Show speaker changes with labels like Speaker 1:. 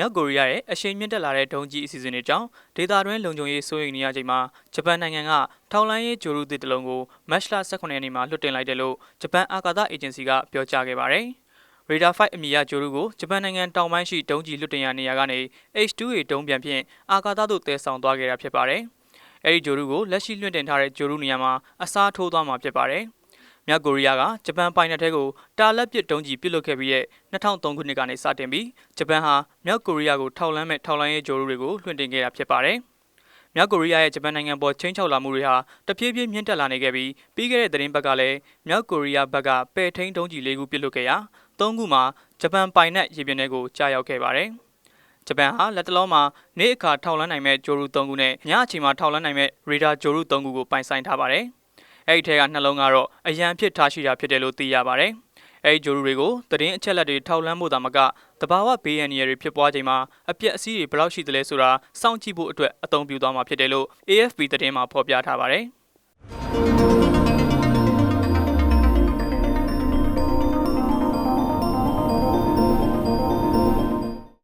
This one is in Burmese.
Speaker 1: မြောက်ကိုရီးယားရဲ့အရှိန်မြင့်တက်လာတဲ့ဒုံးကျည်အစီအစဉ်တွေကြောင့်ဒေသတွင်းလုံခြုံရေးစိုးရိမ်နေရချိန်မှာဂျပန်နိုင်ငံကထောက်လှမ်းရေးဂျိုရူသစ်တစ်လုံးကိုမတ်လ18ရက်နေ့မှာလွှတ်တင်လိုက်တယ်လို့ဂျပန်အာကာသအေဂျင်စီကပြောကြားခဲ့ပါတယ်။ Radar 5အမည်ရဂျိုရူကိုဂျပန်နိုင်ငံတောင်ပိုင်းရှိဒုံးကျည်လွှတ်တင်ရာနေရာကနေ H2A ဒုံးပြန်ဖြင့်အာကာသသို့တည်ဆောင်သွားခဲ့တာဖြစ်ပါတယ်။အဲဒီဂျိုရူကိုလက်ရှိလွှတ်တင်ထားတဲ့ဂျိုရူနေရာမှာအစားထိုးသွားမှာဖြစ်ပါတယ်။ မြောက်ကိုရီးယားကဂျပန်ပိုင်နက်ထဲကိုတာလက်ပစ်ဒုံးကျည်ပစ်လွှတ်ခဲ့ပြီးတဲ့2003ခုနှစ်ကနေစတင်ပြီးဂျပန်ဟာမြောက်ကိုရီးယားကိုထောက်လှမ်းမဲ့ထောက်လှမ်းရေးဂျိုရူတွေကိုလွှင့်တင်ခဲ့တာဖြစ်ပါတယ်။မြောက်ကိုရီးယားရဲ့ဂျပန်နိုင်ငံပေါ်ချင်းချောက်လာမှုတွေဟာတဖြည်းဖြည်းမြင့်တက်လာနေခဲ့ပြီးပြီးခဲ့တဲ့သတင်းပတ်ကလည်းမြောက်ကိုရီးယားဘက်ကပဲ့ထိန်းဒုံးကျည်၄ခုပစ်လွှတ်ခဲ့ရာ၃ခုမှာဂျပန်ပိုင်နက်ရေပြင်တွေကိုကြားရောက်ခဲ့ပါတယ်။ဂျပန်ဟာလက်တလုံးမှာနေ့အခါထောက်လှမ်းနိုင်မဲ့ဂျိုရူ၃ခုနဲ့ညအချိန်မှာထောက်လှမ်းနိုင်မဲ့ရေဒါဂျိုရူ၃ခုကိုပိုင်ဆိုင်ထားပါတယ်။ အဲ့ဒီထဲကနှလုံးကတော့အရန်ဖြစ်ထားရှိတာဖြစ်တယ်လို့သိရပါတယ်။အဲ့ဒီဂျိုရူတွေကိုသတင်းအချက်လက်တွေထောက်လှမ်းဖို့တာမကတဘာဝဘေးရန်တွေဖြစ်ပွားချိန်မှာအပြက်အစည်းတွေဘယ်လောက်ရှိသလဲဆိုတာစောင့်ကြည့်ဖို့အတွက်အသုံးပြုသွားမှာဖြစ်တယ်လို့ AFP သတင်းမှာဖော်ပြထားပါတယ်။